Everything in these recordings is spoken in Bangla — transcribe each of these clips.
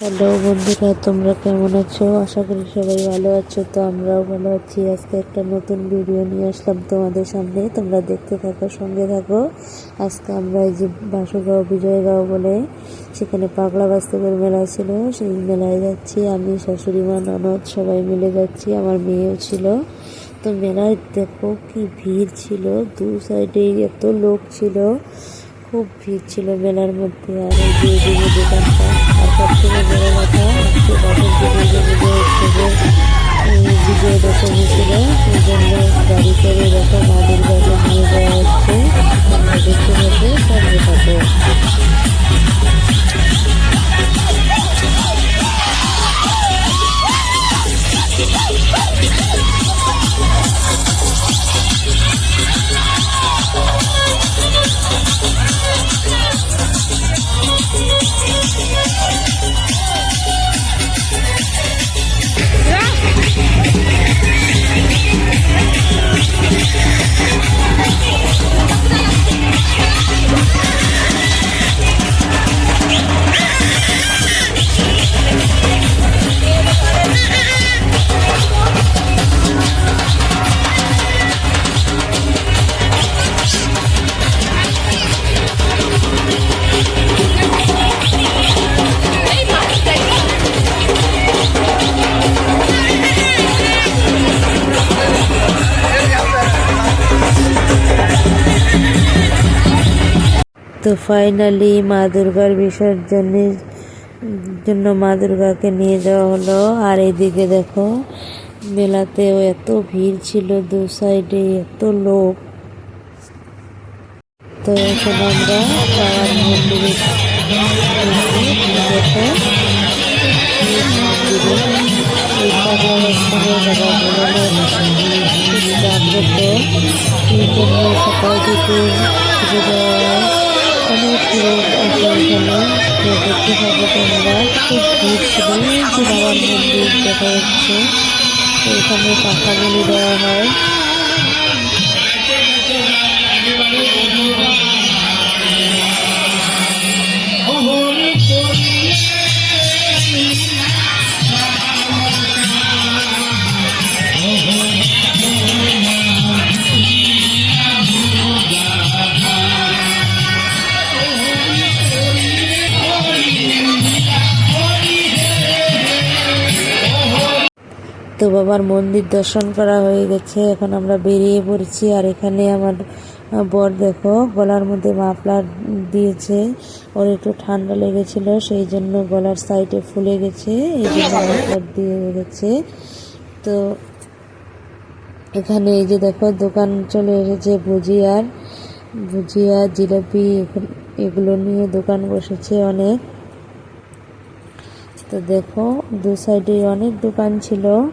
হ্যালো বন্ধুরা, তোমরা কেমন আছো? আশা করি সবাই ভালো আছো। তো আমরাও ভালো আছি। আজকে একটা নতুন ভিডিও নিয়ে আসলাম তোমাদের সামনে। তোমরা দেখতে থাকো, সঙ্গে থাকো। আজকে আমরা এই যে বাসুগাঁও বিজয়গাঁও বলে সেখানে পাগলা বাস্তবের মেলা ছিল। সেই মেলায় যাচ্ছি। আমি, শাশুড়ি মা, ননদ সবাই মিলে যাচ্ছি। আমার মেয়েও ছিল। তো মেলায় দেখো কি ভিড় ছিল। দু সাইডে এত লোক ছিল। খুব ভিড় ছিল মেলার মধ্যে। আর এই যে দোকানটা। আর সব থেকে বড় কথা আজকে বাসের যে বিজয় উৎসবের বিজয় দশমী ছিল, সেই জন্য গাড়ি করে দেখো মা দুর্গাকে নিয়ে যাওয়া হচ্ছে। দেখতে পাবে সঙ্গে থাকো তো ফাইনালি মা দুর্গার বিসর্জনের জন্য মা দুর্গাকে নিয়ে যাওয়া হলো। আর এদিকে দেখো, মেলাতেও এত ভিড় ছিল দু সাইডে এত লোক। তো এখন আমরা বাবার মন্দিরে সকাল থেকে অনেক লোক আছে এখানে তো দেখতে পাবো তোমরা খুব ভিড় ছিল বাবার মন্দির দেখা যাচ্ছে। এখানে পাখা দেওয়া হয়। তো বাবার মন্দির দর্শন করা হয়ে গেছে। এখন আমরা বেরিয়ে পড়ছি আর এখানে আমার বর দেখো, গলার মধ্যে মাফলার দিয়েছে। ওর একটু ঠান্ডা লেগেছিল, সেই জন্য গলার সাইডে ফুলে গেছে, এই জন্য মাফলার দিয়ে গেছে। তো এখানে এই যে দেখো, দোকান চলে এসেছে ভুজিয়ার। ভুজিয়া, জিলাপি এগুলো- নিয়ে দোকান বসেছে অনেক। তো দেখো, দু সাইডে অনেক দোকান ছিল।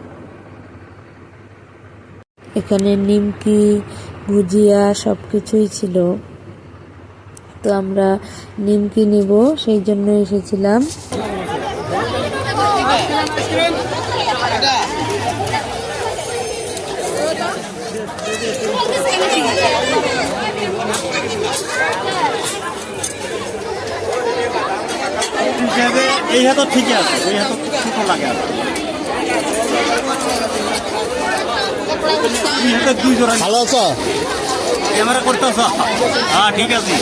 এখানে নিমকি, ভুজিয়া সব কিছুই ছিল। তো আমরা নিমকি নিব, সেই জন্য এসেছিলাম। এই হাতও ঠিকই আছে, এই হাতও ছোট লাগে আর এই হাতে দুই জোড়া ভালো আছো? ক্যামেরা করতেছ হ্যাঁ ঠিক আছে।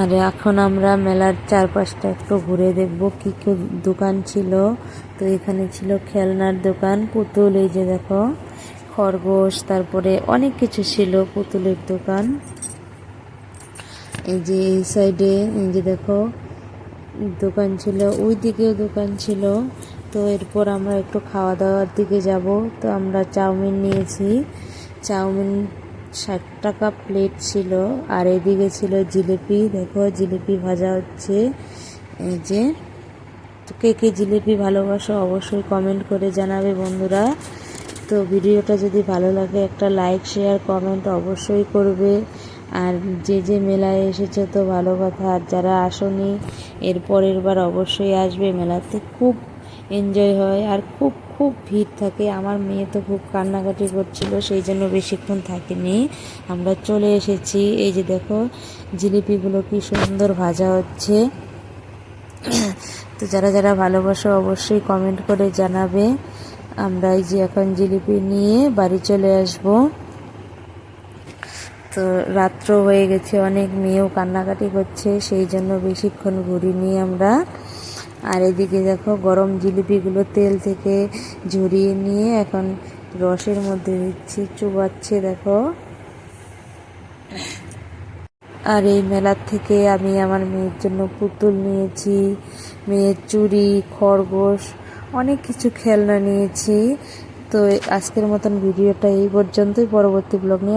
আর এখন আমরা মেলার চারপাশটা একটু ঘুরে দেখব কি কি দোকান ছিল। তো এখানে ছিল খেলনার দোকান, পুতুল, এই যে দেখো, খরগোশ, তারপরে অনেক কিছু ছিল পুতুলের দোকান। এই যে এই সাইডে, এই যে দেখো, দোকান ছিল ওই দিকেও দোকান ছিল। তো এরপর আমরা একটু খাওয়া দাওয়ার দিকে যাব। তো আমরা চাউমিন নিয়েছি। চাউমিন ষাট টাকা প্লেট ছিল। আর এদিকে ছিল জিলিপি। দেখো, জিলিপি ভাজা হচ্ছে। এই যে, তো কে কে জিলিপি ভালোবাসো অবশ্যই কমেন্ট করে জানাবে বন্ধুরা। তো ভিডিওটা যদি ভালো লাগে, একটা লাইক শেয়ার কমেন্ট অবশ্যই করবে। আর যে যে মেলায় এসেছে তো ভালো কথা। আর যারা আসনি এর পরের বার অবশ্যই আসবে। মেলাতে খুব এনজয় হয় আর খুব খুব ভিড় থাকে। আমার মেয়ে তো খুব কান্নাকাটি করছিল, সেই জন্য বেশিক্ষণ থাকেনি। আমরা চলে এসেছি। এই যে দেখো, জিলিপিগুলো কি সুন্দর ভাজা হচ্ছে। তো যারা যারা ভালোবাসো অবশ্যই কমেন্ট করে জানাবে। আমরা এই যে এখন জিলিপি নিয়ে বাড়ি চলে আসব। তো রাত্র হয়ে গেছে, অনেক মেয়েও কান্নাকাটি করছে, সেই জন্য বেশিক্ষণ ঘুরিনি আমরা। আর এদিকে দেখো গরম জিলিপিগুলো তেল থেকে ঝরিয়ে নিয়ে এখন রসের মধ্যে দিচ্ছি, চুবাচ্ছে দেখো। আর এই মেলার থেকে আমি আমার মেয়ের জন্য পুতুল নিয়েছি, মেয়ের চুড়ি, খরগোশ, অনেক কিছু খেলনা নিয়েছি। তো আজকের মতন ভিডিওটা এই পর্যন্তই, পরবর্তী ব্লগ নিয়ে